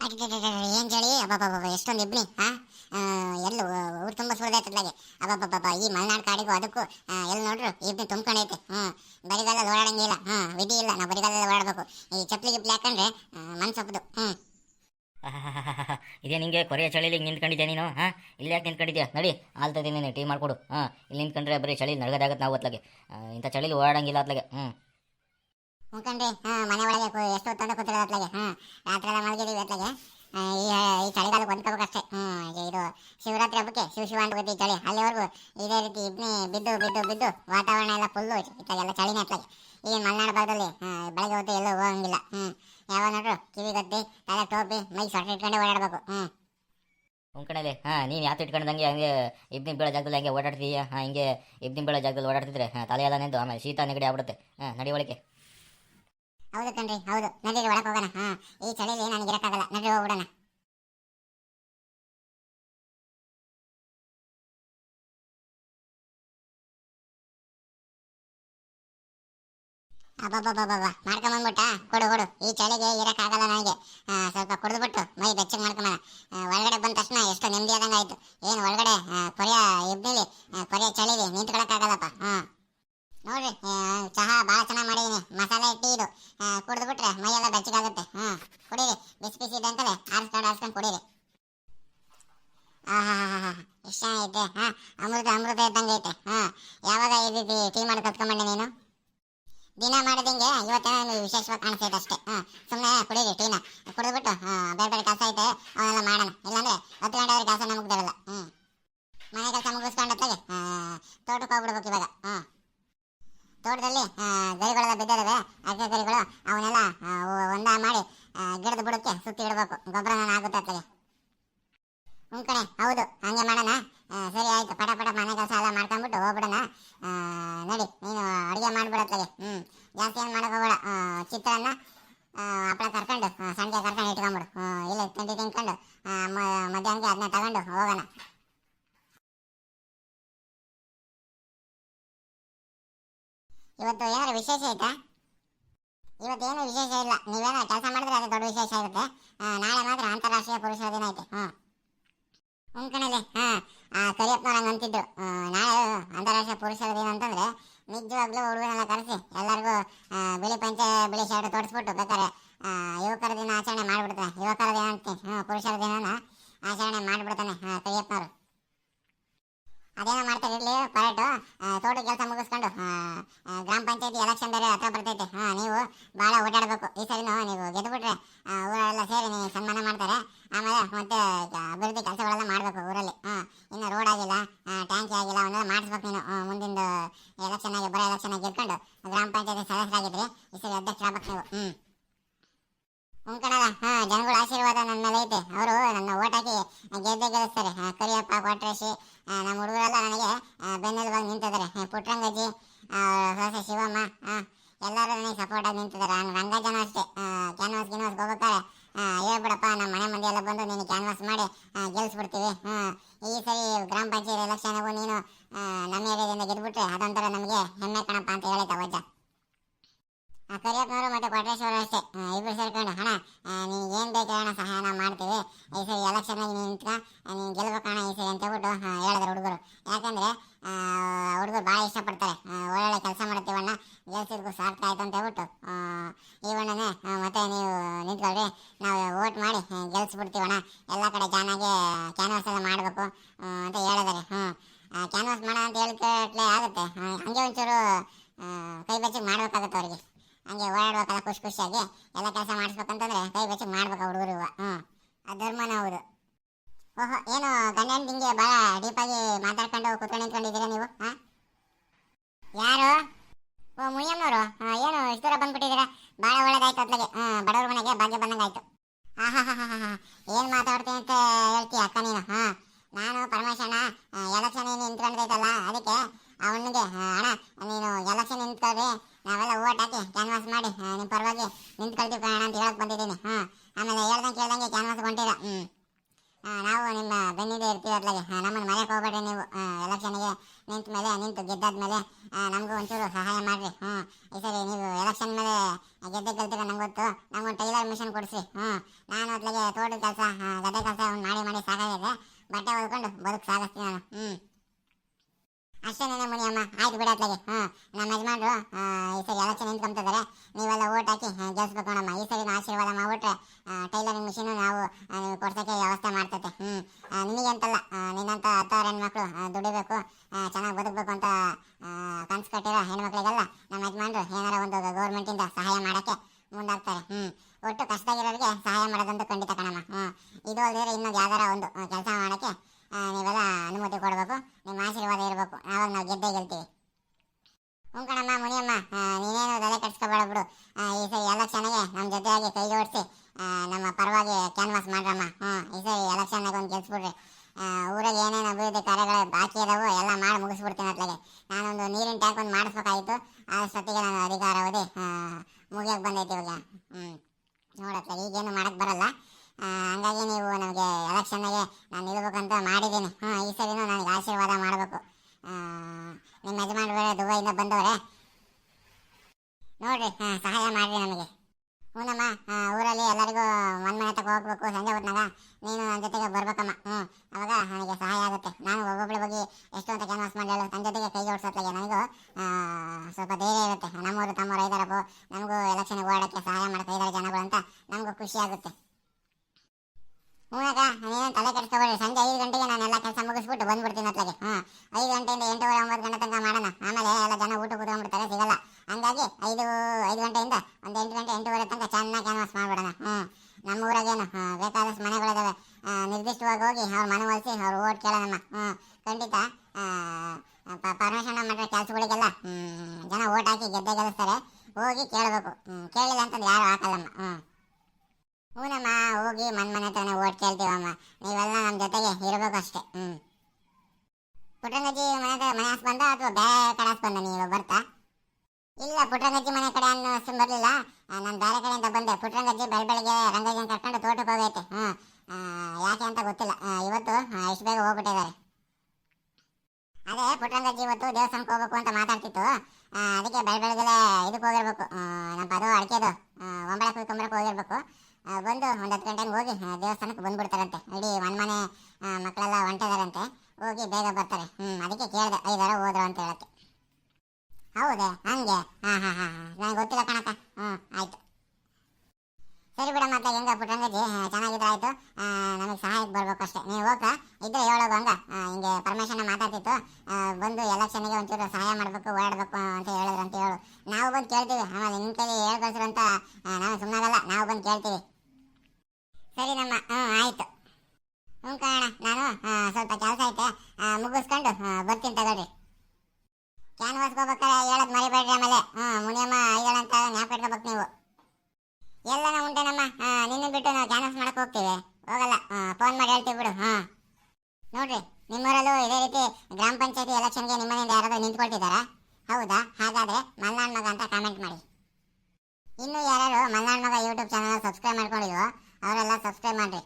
ಏನ್ ಚಳಿ ಅಬ್ಬಬ್ಬಬ್ಬ ಎಷ್ಟೊಂದು ಇಬ್ನಿ ಹಾ ಎಲ್ಲ ಊರು ತುಂಬ ಸುಳ್ದೈತದ್ಲಾಗೆ ಅಬ್ಬಬ್ಬಬ್ಬ ಈ ಮಲೆನಾಡು ಕಾಡಿಗೂ ಅದಕ್ಕೂ ಎಲ್ಲಿ ನೋಡ್ರು ಇಬ್ನಿ ತುಂಬ್ಕೊಂಡೈತೆ ಹ್ಞೂ ಬರಿಗಾಲಲ್ಲಿ ಓಡಾಡಂಗಿಲ್ಲ ಹ್ಞೂ ವಿಧಿ ಇಲ್ಲ ನಾವು ಬರಿಗಾಲದಲ್ಲಿ ಓಡಾಡಬೇಕು ಈ ಚಪ್ಪಲಿ ಗಿಪ್ಲಿ ಹಾಕೊಂಡ್ರೆ ಮನ್ಸಪ್ಪದು ಹ್ಞೂ. ಇದೇ ನಿಂಗೆ ಕೊರೆಯ ಚಳಿಲಿ ಹಿಂಗೆ ನಿಂತ್ಕೊಂಡಿದ್ಯಾ ನೀನು ಹಾಂ ಇಲ್ಲಿ ಯಾಕೆ ನಿಂತ್ಕೊಂಡಿದ್ಯಾ ನಡಿ ಆಲ್ತದೆ ನೀನು ಟೀ ಮಾಡಿಕೊಡು ಹಾಂ ಇಲ್ಲಿ ನಿಂತ್ಕೊಂಡ್ರೆ ಬರೀ ಚಳಿ ನಡಗದಾಗತ್ತೆ ನಾವು ಅತ್ಲಾಗೆ ಇಂಥ ಚಳಿಲಿ ಓಡಾಡಂಗಿಲ್ಲ ಅತ್ಲಾಗೆ ಹ್ಞೂ ಮುಖಂಡ್ರಿ, ಹಾ, ಮನೆ ಒಳಗೆ ಕು- ಎಷ್ಟು ಹೊತ್ತಂತ ಕೂತಿರೋದು ಅತ್ಲಾಗೆ? ಹಾಂ, ರಾತ್ರಿ ಎಲ್ಲ ಮಲಗಿದೀವಿ ಅತ್ಲಾಗೆ. ಈ ಈ ಚಳಿಗಾಲಕ್ಕೆ ಹೊಂದ್ಕೋಬೇಕಷ್ಟೇ ಹ್ಞೂ ಇದು ಶಿವರಾತ್ರಿ ಹಬ್ಬಕ್ಕೆ ಶಿವ ಶಿವ ಅಂತ ಚಳಿ. ಅಲ್ಲಿವರೆಗೂ ಇದೇ ರೀತಿ ಇಬ್ನಿ ಬಿದ್ದು ಬಿದ್ದು ಬಿದ್ದು ವಾತಾವರಣ ಎಲ್ಲ ಫುಲ್ಲು ಇತ್ತಾಗೆಲ್ಲ ಚಳಿನೇ ಅತ್ಲಾಗೆ. ಈ ಮಲೆನಾಡು ಭಾಗದಲ್ಲಿ ಬೆಳಗ್ಗೆ ಹೊತ್ತು ಎಲ್ಲೂ ಹೋಗಂಗಿಲ್ಲ. ಹ್ಞೂ ಯಾವಾಗ ನೋಡ್ರು ಕಿವಿಗತ್ತಿ ತಲೆ ಟೋಪಿ, ಮೈ ಸೊಟ್ಟೆ ಇಟ್ಕೊಂಡೆ ಓಡಾಡಬೇಕು. ಹ್ಞೂ ಉಂಕಣಲೆ ಹಾಂ, ನೀನು ಯಾತು ಇಟ್ಕೊಂಡಂಗೆ ಹಂಗೆ ಇಬ್ನಿ ಬೀಳೋ ಜಾಗದಲ್ಲಿ ಹಂಗೆ ಓಡಾಡ್ತೀಯ? ಹಾಂ, ಹಿಂಗೆ ಇಬ್ಬನಿ ಬೀಳೋ ಜಾಗದಲ್ಲಿ ಓಡಾಡ್ತಿದ್ರೆ, ಹಾಂ, ತಲೆ ಎಲ್ಲ ನೆಂದು, ಆಮೇಲೆ ಶೀತ ನೆಗಡಿ ಆಗ್ಬಿಡುತ್ತೆ. ಹಾಂ, ನಡಿ ಒಳಗೆ. ಹೌದು ಕಣ್ರಿ, ಹೌದು. ನಡೀರಿ ಒಳಗೆ ಹೋಗೋಣ. ಹಾ, ಈ ಚಳಿಲಿ ನನಗೆ ಇರಕ್ಕಾಗಲ್ಲ. ನಡ್ರಿ, ಹೋಗ್ಬಿಡೋಣ. ಅಬ್ಬಬ್ಬಬ್ಬಬ್ಬ. ಮಾಡ್ಕೊಂಬಂದ್ಬಿಟ್ಟ ಕೊಡು ಕೊಡು. ಈ ಚಳಿಗೆ ಇರೋಕ್ಕಾಗಲ್ಲ ನನಗೆ. ಸ್ವಲ್ಪ ಕುಡಿದ್ಬಿಟ್ಟು ಮೈ ಬೆಚ್ಚಗೆ ಮಾಡ್ಕೊಂಬ ಒಳಗಡೆ ಬಂದ ತಕ್ಷಣ ಎಷ್ಟು ನೆಮ್ಮದಿ ಆದಂಗೆ ಆಯಿತು ಏನು, ಒಳಗಡೆ ಕೊರೆಯ ಕೊರಿಯ ಕೊರೆಯ ಚಳಿಲಿ ನಿಂತ್ಕೊಳಕ್ಕಾಗಲ್ಲಪ್ಪ ಹಾ ನೋಡ್ರಿ ಆ, ಚಹಾ ಭಾಳ ಚೆನ್ನಾಗಿ ಮಾಡಿದೀನಿ ಮಸಾಲೆ ಟೀ ಇದು ಕುಡಿದ್ಬಿಟ್ರೆ ಮೈ ಎಲ್ಲ ಬೆಚ್ಚಗಾಗುತ್ತೆ ಹಾ ಕುಡೀರಿ ಬಿಸಿ ಬಿಸಿ ಇದೆ ಅಂತಲೇ ಆರಿಸ್ಕೊಂಡು ಆರಿಸ್ಕೊಂಡು ಕುಡೀರಿ ಆಹಾ ಎಷ್ಟು ಚೆನ್ನಾಗೈತೆ ಹಾ ಅಮೃತ ಅಮೃತ ಇದ್ದಂಗೆ ಐತೆ ಹಾ ಯಾವಾಗ ಈ ರೀತಿ ಟೀ ಮಾಡಿ ಕತ್ಕೊಂಬಂಡೆ ನೀನು? ದಿನ ಮಾಡೋದಿಂಗೆ ಇವತ್ತೇನೋ ವಿಶೇಷವಾಗಿ ಕಾಣಿಸ್ತೈತೆ ಅಷ್ಟೇ. ಹಾಂ ಸುಮ್ಮನೆ ಕುಡೀರಿ, ಟೀನ. ಕುಡಿದ್ಬಿಟ್ಟು ಬೇರೆ ಬೇರೆ ಕೆಲಸ ಐತೆ, ಅವೆಲ್ಲ ಮಾಡೋಣ. ಇಲ್ಲಾಂದ್ರೆ ಹತ್ತು ಗಂಟೆ ಅವ್ರ ಕೆಲಸ ನಮಗೆ ಬರಲ್ಲ ಹ್ಮ್. ಮನೆ ಕೆಲಸ ಮುಗಿಸ್ಕೊಂಡು ಹೊತ್ತಾಗೆ ತೋಟಕ್ಕೆ ಹೋಗ್ಬಿಡ್ಬೇಕು ಇವಾಗ. ಹಾ. ತೋಟದಲ್ಲಿ ಗರಿಗಳೆಲ್ಲ ಬಿದ್ದಿದ್ದಾವೆ ಅಡಿಕೆ ಗರಿಗಳು ಅವನ್ನೆಲ್ಲ ಆ, ಒ- ಒಂದ ಮಾಡಿ ಆ, ಗಿಡದ ಬುಡಕ್ಕೆ ಸುತ್ತಿ ಇಡಬೇಕು ಗೊಬ್ಬರ ಆಗುತ್ತೆ ಅತ್ತಗೆ ಹ್ಞೂ ಕಣೆ ಹೌದು ಹಂಗೆ ಮಾಡೋಣ ಆ, ಸರಿ ಆಯ್ತು ಪಟ ಪಟ ಮನೆ ಕೆಲಸ ಎಲ್ಲ ಮಾಡ್ಕೊಂಡ್ಬಿಟ್ಟು ಹೋಗ್ಬಿಡೋಣ ಆ, ನಡಿ ನೀನು ಅಡುಗೆ ಮಾಡ್ಬಿಡತ್ಲಾಗೆ ಹ್ಞೂ ಜಾಸ್ತಿ ಆ, ಚಿತ್ರಾನ್ನ ಹಪ್ಪಳ ಕರ್ಕೊಂಡು ಸಂಜೆ ಕರ್ಕೊಂಡು ಇಟ್ಕೊಂಬಿಡು. ಇಲ್ಲ ತಿಂಡಿ ತಿನ್ಕೊಂಡು ಮಧ್ಯಾಹ್ನಕ್ಕೆ ಅದನ್ನ ತಗೊಂಡು ಹೋಗೋಣ. ಇವತ್ತು ಏನಾದ್ರು ವಿಶೇಷ ಐತಾ ಇವತ್ತೇನು ವಿಶೇಷ ಇಲ್ಲ ನೀವೇನೋ ಕೆಲಸ ಮಾಡಿದ್ರೆ ಅದು ದೊಡ್ಡ ವಿಶೇಷ ಇರುತ್ತೆ ಆ, ನಾಳೆ ಮಾತ್ರ ಅಂತಾರಾಷ್ಟ್ರೀಯ ಪುರುಷರ ದಿನ ಐತೆ ಹ್ಞೂ ಹ್ಞೂ ಕಣಲೆ ಹಾಂ ಕರಿಯಪ್ಪ ನಂಗೆ ಅಂತಿದ್ರು ಆ, ನಾಳೆ ಅಂತಾರಾಷ್ಟ್ರೀಯ ಪುರುಷರ ದಿನ ಅಂತಂದ್ರೆ ನಿಜವಾಗ್ಲೂ ಹುಡುಗನೆಲ್ಲ ಕರೆಸಿ ಎಲ್ಲರಿಗೂ ಆ, ಬಿಳಿ ಪಂಚೆ ಬಿಳಿ ಶರ್ಟ್ ತೊಡಿಸ್ಬಿಟ್ಟು ಬೇಕಾದ್ರೆ ಆ, ಯುವಕರ ದಿನ ಆಚರಣೆ ಮಾಡಿಬಿಡ್ತಾನೆ ಯುವಕರ ದಿನ ಅಂತೀನಿ ಹ್ಞೂ ಪುರುಷರ ದಿನನ ಆಚರಣೆ ಮಾಡಿಬಿಡ್ತಾನೆ ಹಾಂ ಕರಿಯಪ್ಪನವರು ಅದೇನೋ ಮಾಡ್ತಾರೆ ಇರ್ಲಿ ಪರೇಟು ತೋಟ ಕೆಲಸ ಮುಗಿಸ್ಕೊಂಡು ಆ, ಆ, ಗ್ರಾಮ ಪಂಚಾಯತಿ ಎಲೆಕ್ಷನ್ ಬೇರೆ ಹತ್ರ ಬರ್ತೈತೆ ಹಾ ನೀವು ಭಾಳ ಓಡಾಡಬೇಕು ಈ ಸರಿನೂ ನೀವು ಗೆದ್ದುಬಿಟ್ರೆ ಆ, ಊರೆಲ್ಲ ಸೇರಿ ನೀವು ಸನ್ಮಾನ ಮಾಡ್ತಾರೆ. ಆಮೇಲೆ ಮತ್ತೆ ಅಭಿವೃದ್ಧಿ ಕೆಲಸಗಳೆಲ್ಲ ಮಾಡಬೇಕು ಊರಲ್ಲಿ. ಹಾಂ ಇನ್ನು ರೋಡ್ ಆಗಿಲ್ಲ ಟ್ಯಾಂಕಿ ಆಗಿಲ್ಲ ಅವನ್ನೆಲ್ಲ ಮಾಡಿಸ್ಬೇಕು ನೀನು ಮುಂದಿನ ಎಲೆಕ್ಷನ್ ಆಗಿ ಬರೋ ಎಲೆಕ್ಷನ್ ಆಗಿ ಇಟ್ಕೊಂಡು ಗ್ರಾಮ ಪಂಚಾಯತಿ ಸದಸ್ಯರಾಗಿದ್ರಿ ಈ ಸರಿ ಅಧ್ಯಕ್ಷರಾಗಬೇಕು ನೀವು ಹ್ಞೂ ಉಂಕಣಲ್ಲ ಹಾ ಜನಗಳ ಆಶೀರ್ವಾದ ನನ್ನ ಮೇಲೆ ಐತೆ. ಅವರು ನನ್ನ ಓಟ್ ಹಾಕಿ ಗೆದ್ದೆ ಗೆಲ್ಲಿಸ್ತಾರೆ. ಕರಿಯಪ್ಪ ಕೊಟ್ರೇಶಿ ನಮ್ಮ ಹುಡುಗರೆಲ್ಲ ನನಗೆ ಬೆನ್ನೆಲುಬಾಗಿ ನಿಂತಿದ್ದಾರೆ. ಆ, ಪುಟ್ರಂಗಜ್ಜಿ ಹೊಸ ಶಿವಮ್ಮ ಎಲ್ಲರೂ ನನಗೆ ಸಪೋರ್ಟ್ ಆಗಿ ನಿಂತಿದ್ದಾರೆ. ರಂಗಜನ ಅಷ್ಟೇ. ಕ್ಯಾನ್ವಾಸ್ ಗಿನ್ವಾಸ್ ಹೋಗ್ಬೇಕಾರೆ ಹೇಳ್ಬಿಡಪ್ಪ ನಮ್ಮ ಮನೆ ಮಂದಿ ಎಲ್ಲ ಬಂದು ನೀನು ಕ್ಯಾನ್ವಾಸ್ ಮಾಡಿ ಆ, ಗೆಲ್ಲಿಸ್ಬಿಡ್ತೀವಿ ಈ ಸರಿ ಗ್ರಾಮ ಪಂಚಾಯತ್ ಎಲೆಕ್ಷನ್ಗೂ ನೀನು ನಮ್ಮ ಏರಿಯಾದಿಂದ ಗೆದ್ಬಿಟ್ರೆ ಅದೊಂಥರ ನಮಗೆ ಹೆಮ್ಮೆ ಕಣಪ್ಪ ಅಂತ ಹೇಳಿದ ವಜ್ಜ ಕರಿಯಪ್ಪನವರು ಮತ್ತೆ ಕೊಟ್ರೇಶ್ವರ ಅಷ್ಟೇ. ಇಬ್ಬರು ಸೇರ್ಕೊಂಡು ಹಣ ನಿನಗೆ ಏನು ಬೇಕು ಹಣ ಸಹಾಯ ನಾವು ಮಾಡ್ತೀವಿ. ಈ ಸರಿ ಎಲೆಕ್ಷನ್ ನಿಂತ ನೀನು ಗೆಲ್ಬೇಕು ಗೆಲ್ಬೇಕಣ್ಣ ಈ ಸರಿ ಅಂತ ಹೇಳ್ಬಿಟ್ಟು ಹೇಳಿದ್ರು ಹುಡುಗರು. ಯಾಕಂದ್ರೆ ಹುಡುಗರು ಭಾಳ ಇಷ್ಟಪಡ್ತಾರೆ. ಒಳ್ಳೊಳ್ಳೆ ಕೆಲಸ ಮಾಡ್ತೀವಣ್ಣ ಗೆಲ್ಸಿದ್ಗೂ ಸಾರ್ಥ ಆಯ್ತು ಅಂತ ಹೇಳ್ಬಿಟ್ಟು ಈ ಅಣ್ಣನೇ ಮತ್ತೆ ನೀವು ನಿಂತ್ಕೊಳ್ರಿ. ನಾವು ವೋಟ್ ಮಾಡಿ ಗೆಲ್ಸ್ಬಿಡ್ತೀವಣ್ಣ ಎಲ್ಲ ಕಡೆ ಚೆನ್ನಾಗಿ ಕ್ಯಾನ್ವಾಸ್ ಎಲ್ಲ ಮಾಡಬೇಕು ಅಂತ ಹೇಳಿದ್ದಾರೆ ಹ್ಞೂ ಕ್ಯಾನ್ವಾಸ್ ಮಾಡೋಣ ಅಂತ ಹೇಳ್ಕೊಟ್ಲೆ ಆಗುತ್ತೆ. ಹಂಗೆ ಒಂಚೂರು ಕೈ ಬೆಚ್ಚಗೆ ಮಾಡ್ಬೇಕಾಗತ್ತೆ ಅವ್ರಿಗೆ. ಹಂಗೆ ಓಡಾಡ್ಬೇಕಲ್ಲ ಖುಷಿ ಖುಷಿಯಾಗಿ ಎಲ್ಲ ಕೆಲಸ ಮಾಡಿಸ್ಬೇಕಂತಂದ್ರೆ ಕೈ ಬೆಚ್ಚಗೆ ಮಾಡ್ಬೇಕು ಹುಡುಗರು ಹ್ಞೂ ಆ ಧರ್ಮನ ಓಹೋ, ಏನು ಗಂಡನ ಹಿಂಗೆ ಭಾಳ ಡೀಪಾಗಿ ಮಾತಾಡ್ಕೊಂಡು ಕುತ್ಕೊಂಡು ನಿಂತ್ಕೊಂಡಿದ್ದೀರಾ ನೀವು? ಹಾಂ? ಯಾರು? ಓ ಮುಯ್ಯಮ್ಮನವರು ಏನು ಇಷ್ಟು ದೂರ ಬಂದ್ಬಿಟ್ಟಿದ್ದೀರಾ? ಭಾಳ ಒಳ್ಳೇದಾಯ್ತು ಅದ್ಲಗೆ ಹಾಂ ಬಡವ್ರ ಮನೆಗೆ ಭಾಗ್ಯ ಬಂದಂಗಾಯ್ತು. ಹಾಂ ಹಾಂ ಹಾಂ ಹಾಂ ಏನು ಮಾತಾಡ್ತೀನಿ ಅಂತ ಹೇಳ್ತೀಯ ಅಕ್ಕ ನೀನು? ಹಾಂ. ನಾನು ಪರಮೇಶಣ್ಣ ಎಲೆಕ್ಷನ್ ಏನು ನಿಂತ್ಕೊಂಡಿದ್ದೈತಲ್ಲ, ಅದಕ್ಕೆ ಅವನಿಗೆ ಅಣ್ಣ, ನೀನು ಎಲೆಕ್ಷನ್ ನಿಂತ್ಕೊಳ್ರಿ ಎಲೆಕ್ಷನ್ ಮೇಲೆ ಗೆದ್ದೆ ಗೆಲ್ತೀರ ನಂಗೆ ಗೊತ್ತು. ನಂಗೊಂದು ಟೈಲರ್ ಮಿಷನ್ ಕೊಡಿಸಿ. ಹ್ಞೂ ನಾನು ಅದ್ಲಾಗೆ ತೋಟದ ಕೆಲಸ ಗದ್ದೆ ಕೆಲಸ ಮಾಡಿ ಮಾಡಿ ಸಾಕಾಗಿದೆ. ಬಟ್ಟೆ ಹೊಲ್ಕೊಂಡು ಬದುಕು ಸಾಗಿಸ್ತೀನಿ ನಾನು. ಹ್ಞೂ ಅಷ್ಟೇನೇ ಮುನಿಯಮ್ಮ ಆಯ್ತು ಬಿಡತ್ಲಾಗೆ ಹಾಂ ನಮ್ಮ ಯಜಮಾನ್ರು ಈ ಸರಿ ಎಲೆಕ್ಷನ್ ನಿಂತ್ಕೊಂತಿದ್ದಾರೆ ನೀವೆಲ್ಲ ಓಟ್ ಹಾಕಿ ಗೆಲ್ಸ್ಬೇಕು ನೋಡಮ್ಮ ಈ ಸರಿ ಆಶೀರ್ವಾದ ಮಾಡ್ಬಿಟ್ರೆ ಟೈಲರಿಂಗ್ ಮಿಷಿನು ನಾವು ಕೊಡ್ಸೋಕ್ಕೆ ವ್ಯವಸ್ಥೆ ಮಾಡ್ತೈತೆ. ಹ್ಞೂ. ನಿನಗಂತಲ್ಲ ನಿನ್ನಂಥ ಹತ್ತಾರು ಹೆಣ್ಮಕ್ಳು ದುಡಿಬೇಕು ಚೆನ್ನಾಗಿ ಬದುಕಬೇಕು ಅಂತ ಕನ್ಸು ಕಟ್ಟಿರೋ ಹೆಣ್ಮಕ್ಳಿಗೆಲ್ಲ ನಮ್ಮ ಯಜಮಾನ್ರು ಏನಾರ ಒಂದು ಗೌರ್ಮೆಂಟಿಂದ ಸಹಾಯ ಮಾಡೋಕ್ಕೆ ಮುಂದಾಗ್ತಾರೆ. ಹ್ಞೂ. ಒಟ್ಟು ಕಷ್ಟದಾಗಿರೋರಿಗೆ ಸಹಾಯ ಮಾಡೋದಂತೂ ಖಂಡಿತ ಕಣಮ್ಮ. ಹ್ಞೂ. ಇದು ಅಲ್ಲದೆ ಇನ್ನೊಂದು ಯಾವ್ದಾರ ಒಂದು ಕೆಲಸ ಮಾಡೋಕ್ಕೆ ನೀವೆಲ್ಲ ಅನುಮತಿ ಕೊಡಬೇಕು ನಿಮ್ಮ ಆಶೀರ್ವಾದ ಇರಬೇಕು. ಆವಾಗ ನಾವು ಗೆದ್ದೇ ಗೆಲ್ತೀವಿ. ಹ್ಞೂ ಕಣಮ್ಮ ಮುನಿಯಮ್ಮ ಆ, ನೀನೇನು ತಲೆ ಕೆಡ್ಸ್ಕೊಬೇಡ ಬಿಡು. ಆ, ಈ ಸರಿ ಎಲೆಕ್ಷನ್ಗೆ ನಮ್ಮ ಜೊತೆಯಾಗಿ ಕೈ ಜೋಡಿಸಿ ನಮ್ಮ ಪರವಾಗಿ ಕ್ಯಾನ್ವಾಸ್ ಮಾಡ್ರಮ್ಮ. ಹ್ಞೂ ಈ ಸರಿ ಎಲೆಕ್ಷನ್ನಾಗ ಒಂದು ಗೆಲ್ಸ್ಬಿಡ್ರಿ. ಊರಲ್ಲಿ ಏನೇನು ಅಭಿವೃದ್ಧಿ ಕಾರ್ಯಗಳು ಬಾಕಿ ಇದಾವೋ ಎಲ್ಲ ಮಾಡಿ ಮುಗಿಸ್ಬಿಡ್ತೀನಿ ಅತ್ಲಾಗೆ ನಾನೊಂದು ನೀರಿನ ಟ್ಯಾಂಕ್ ಒಂದು ಮಾಡಿಸ್ಬೇಕಾಗಿತ್ತು ಸತಿಗೆ ನಾನು ಅಧಿಕಾರ ಅವಧಿ ಮುಗಿಯೋಕೆ ಬಂದೈತಿ ಇವಾಗ. ಹ್ಞೂ ನೋಡತ್ಲ ಈಗೇನು ಮಾಡೋಕ್ಕೆ ಬರಲ್ಲ. ಆ, ಹಂಗಾಗಿ ನೀವು ನಮಗೆ ಎಲೆಕ್ಷನ್ಗೆ ನಾನು ನಿಲ್ಬೇಕಂತ ಮಾಡಿದ್ದೀನಿ. ಹಾಂ, ಈ ಸರಿನೂ ನನಗೆ ಆಶೀರ್ವಾದ ಮಾಡಬೇಕು. ನಿಮ್ಮ ಯಜಮಾನ್ರು ದುಬೈಯಿಂದ ಬಂದವರೇ. ನೋಡ್ರಿ, ಹಾಂ, ಸಹಾಯ ಮಾಡಿರಿ ನಮಗೆ. ಹ್ಞೂನಮ್ಮ ಊರಲ್ಲಿ ಎಲ್ಲರಿಗೂ ಮನ್ ತಗೋ ಹೋಗ್ಬೇಕು ಸಂಜೆ ಹೊತ್ನಾಗ. ನೀನು ನನ್ನ ಜೊತೆಗೆ ಬರ್ಬೇಕಮ್ಮ. ಹ್ಞೂ ಅವಾಗ ನನಗೆ ಸಹಾಯ ಆಗುತ್ತೆ ನಾನು ಒಬ್ಬೊಬ್ಬಳ ಬಗ್ಗೆ ಎಷ್ಟು ಅಂತ ಕ್ಯಾನ್ವಾಸ್ ಮಾಡಿ ಹೇಳು ನನ್ನ ಜೊತೆಗೆ ಕೈ ಜೋಡಿಸೋತ್ಲಾಗೆ ನನಗೂ ಆ, ಸ್ವಲ್ಪ ಧೈರ್ಯ ಇರುತ್ತೆ ನಮ್ಮೂರು ತಮ್ಮೂರು ಐದಾರಪ್ಪು ನಮಗೂ ಎಲೆಕ್ಷನ್ಗೆ ಓಡೋಕ್ಕೆ ಸಹಾಯ ಮಾಡ್ತಾ ಇದ್ದಾರೆ ಜನಗಳು ಅಂತ ನಮಗೂ ಖುಷಿ ಆಗುತ್ತೆ ಹ್ಞೂನಕ್ಕ ನೀನು ತಲೆ ಕೆಡಿಸ್ಕೊಬೇಡಿ ಸಂಜೆ ಐದು ಗಂಟೆಗೆ ನಾನೆಲ್ಲ ಕೆಲಸ ಮುಗಿಸ್ಬಿಟ್ಟು ಬಂದ್ಬಿಡ್ತೀನಿ ಅತ್ಲಾಗೆ. ಹಾಂ ಐದು ಗಂಟೆಯಿಂದ ಎಂಟೂವರೆ ಒಂಬತ್ತು ಗಂಟೆ ತನಕ ಮಾಡೋಣ. ಆಮೇಲೆ ಎಲ್ಲ ಜನ ಊಟ ಕೂತ್ಕೊಂಡ್ಬಿಡ್ತಾರೆ ಸಿಗಲ್ಲ. ಹಂಗಾಗಿ ಐದು ಐದು ಗಂಟೆಯಿಂದ ಒಂದು ಎಂಟು ಗಂಟೆ ಎಂಟೂವರೆ ತನಕ ಚೆನ್ನಾಗಿ ಕ್ಯಾನ್ವಾಸ್ ಮಾಡಿಬಿಡೋಣ. ಹ್ಞೂ ನಮ್ಮ ಊರಾಗೇನು ಬೇಕಾದಷ್ಟು ಮನೆಗಳಿದಾವೆ. ಆ, ನಿರ್ದಿಷ್ಟವಾಗಿ ಹೋಗಿ ಅವ್ರ ಮನವೊಲಿಸಿ ಅವ್ರು ಓಟ್ ಕೇಳೋಣಮ್ಮ. ಹ್ಞೂ ಖಂಡಿತ ಪರ್ಮಿಷನ್ ಮಾಡಿರೋ ಕೆಲಸಗಳಿಗೆಲ್ಲ ಜನ ಓಟ್ ಹಾಕಿ ಗೆದ್ದೆ ಗೆಲ್ಲಿಸ್ತಾರೆ. ಹೋಗಿ ಕೇಳಬೇಕು. ಕೇಳಿಲ್ಲ ಅಂತಂದ್ರೆ ಯಾರು ಹಾಕಲ್ಲಮ್ಮ ಹ್ಞೂ ಹ್ಞೂನಮ್ಮ ಹೋಗಿ ಮನ್ ಮನೆ ತಾನೇ ಓಟ್ ಕೇಳ್ತೀವಮ್ಮ ನೀವೆಲ್ಲ ನಮ್ಮ ಜೊತೆಗೆ ಇರಬೇಕು ಅಷ್ಟೇ ಹ್ಞೂ ಪುಟ್ಟಂಗಜ್ಜಿ ಮನೆ ಹತ್ರ- ಮನೆ ಹಾಸ್ ಬಂದ ಅಥವಾ ಬೇರೆ ಕಡೆ ಬಂದ ನೀವು ಬರ್ತಾ. ಇಲ್ಲ ಪುಟ್ಟರಂಗಜ್ಜಿ ಮನೆ ಕಡೆ ಅನ್ನೋ ಅಷ್ಟು ಬರಲಿಲ್ಲ. ನಾನು ಬೇರೆ ಕಡೆಯಿಂದ ಬಂದೆ. ಪುಟ್ಟರಂಗಜ್ಜಿ ಬೆಳ ಬೆಳಗ್ಗೆ ರಂಗಜ್ಜನ ಕರ್ಕೊಂಡು ತೋಟಕ್ಕೆ ಹೋಗೈತೆ. ಹಾಂ ಯಾಕೆ ಅಂತ ಗೊತ್ತಿಲ್ಲ. ಇವತ್ತು ಎಷ್ಟು ಬೇಗ ಹೋಗ್ಬಿಟ್ಟಿದ್ದಾರೆ. ಅದೇ ಪುಟ್ಟರಂಗಜ್ಜಿ ಇವತ್ತು ದೇವಸ್ಥಾನಕ್ಕೆ ಹೋಗ್ಬೇಕು ಅಂತ ಮಾತಾಡ್ತಿತ್ತು. ಅದಕ್ಕೆ ಬೆಳ ಬೆಳಗ್ಗೆ ಇದಕ್ಕೆ ಹೋಗಿರ್ಬೇಕು. ನಮ್ಮ ಪದ ಅಡಿಕೆದು. ಒಂಬಳಕ್ಕೆ ಕುಯ್ಕೊಂಬರಕ್ಕೆ ಹೋಗಿರ್ಬೇಕು. ಬಂದು ಒಂದು ಹತ್ತು ಗಂಟೆಗೆ ಹೋಗಿ ದೇವಸ್ಥಾನಕ್ಕೆ ಬಂದ್ಬಿಡ್ತಾರಂತೆ. ಇಡೀ ಮನೆ ಮಕ್ಕಳೆಲ್ಲ ಹೊಂಟಿದಾರಂತೆ. ಹೋಗಿ ಬೇಗ ಬರ್ತಾರೆ. ಹ್ಞೂ ಅದಕ್ಕೆ ಕೇಳಿದೆ ಐದಾರ ಹೋದ್ರು ಅಂತ ಹೇಳಕ್ಕೆ. ಹೌದೇ, ಹಂಗೆ? ಹಾಂ ಹಾಂ ಹಾಂ ನನಗೆ ಗೊತ್ತಿಲ್ಲ ಕಣಕ್ಕ. ಹ್ಞೂ ಆಯ್ತು. ಸರಿ ಬಿಡ ಮತ್ತೆ ಹೆಂಗ ಪುಟ್ಟಂಗಜ್ಜಿ ಚೆನ್ನಾಗಿದ್ರೆ ಆಯ್ತು. ನಮಗೆ ಸಹಾಯಕ್ಕೆ ಬರ್ಬೇಕು ಅಷ್ಟೇ. ನೀವು ಹೋಗ ಇದ್ರೆ ಹೇಳೋದು ಹಂಗ. ಹಿಂಗೆ ಪರ್ಮಿಷನ್ ಮಾತಾಡ್ತಿತ್ತು. ಬಂದು ಎಲೆಕ್ಷನ್ಗೆ ಒಂಚೂರು ಸಹಾಯ ಮಾಡಬೇಕು, ಓಡಾಡಬೇಕು ಅಂತ ಹೇಳಿದ್ರು ಅಂತ ಹೇಳು. ನಾವು ಬಂದು ಕೇಳ್ತೀವಿ. ಆಮೇಲೆ ನಿಮ್ಮ ಕೈಲಿ ಹೇಳ್ಕೊಳ್ಸ್ರು ಅಂತ ನಾವು ಸುಮ್ಮನಾಗಲ್ಲ ನಾವು ಬಂದು ಕೇಳ್ತೀವಿ. ಸರಿ ನಮ್ಮ ಹ್ಞೂ ಆಯ್ತು. ಹ್ಞೂ ಕಾಣ ನಾನು ಸ್ವಲ್ಪ ಕೆಲಸ ಐತೆ. ಮುಗಿಸ್ಕೊಂಡು ಬರ್ತೀನಿ ತಗೊಳ್ರಿ. ಕ್ಯಾನ್ವಾಸ್ಗೆ ಹೋಗ್ಬೇಕಾದ್ರೆ ಹೇಳೋದು ಮರಿಬೇಡ್ರಿ ಆಮೇಲೆ. ಹ್ಞೂ ಮುನಿಯಮ್ಮ ಐದಳಂತ ಜ್ಞಾಪ ಇಟ್ಕೋಬೇಕು ನೀವು. ಎಲ್ಲನ ಉಂಟೇನಮ್ಮ ಹಾಂ ನಿನ್ನ ಬಿಟ್ಟು ನಾವು ಕ್ಯಾನ್ವಾಸ್ ಮಾಡಕ್ಕೆ ಹೋಗ್ತೀವಿ. ಹೋಗಲ್ಲ ಫೋನ್ ಮಾಡಿ ಹೇಳ್ತೀವಿ ಬಿಡು ಹಾಂ ನೋಡ್ರಿ, ನಿಮ್ಮೂರಲ್ಲೂ ಇದೇ ರೀತಿ ಗ್ರಾಮ ಪಂಚಾಯತಿ ಎಲೆಕ್ಷನ್ಗೆ ನಿಮ್ಮನೆಯಿಂದ ಯಾರಾದರೂ ನಿಂತ್ಕೊಳ್ತಿದ್ದಾರಾ? ಹೌದಾ? ಹಾಗಾದರೆ ಮಲ್ನಾಡ್ ಮಗ ಅಂತ ಕಾಮೆಂಟ್ ಮಾಡಿ. ಇನ್ನು ಯಾರು ಮಲ್ನಾಡ್ ಮಗ ಯೂಟ್ಯೂಬ್ ಚಾನಲ್ ಸಬ್ಸ್ಕ್ರೈಬ್ ಮಾಡ್ಕೊಂಡಿದ್ವೋ, ಅವರೆಲ್ಲ ಸಬ್ಸ್ಕ್ರೈಬ್ ಮಾಡಿರಿ.